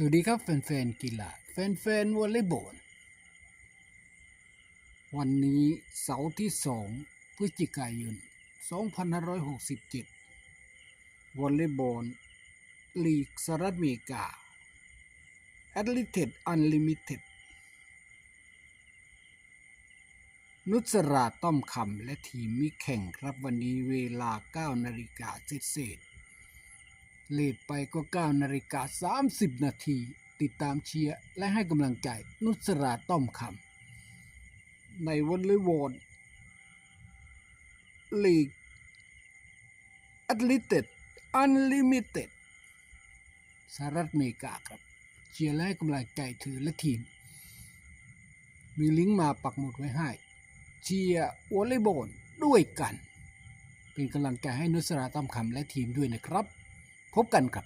สวัสดีครับแฟนๆกีฬาแฟนๆวอลเลย์บอลวันนี้เสาร์ที่2พฤศจิกายน 2567 วอลเลย์บอลลีกสหรัฐอเมริกา a t l e t e d Unlimited นุสราต้อมคำและทีมมีแข่งครับวันนี้เวลา 9 นาฬิกาเศษ เลทไปก็ 9นาฬิกา30 นาที ติดตามเชียร์ และให้กำลังใจนุสราต้อมคำในวอลเลย์บอลลีก a t l e t e d Unlimited สหรัฐอเมริกาครับเชียร์และให้กำลังใจเธอและทีม มีลิงก์มาปักหมุดไว้ให้ เชียร์วอลเลย์บอลด้วยกัน เป็นกำลังใจให้นุสราต้อมคำและทีมด้วยนะครับ พบกันครับ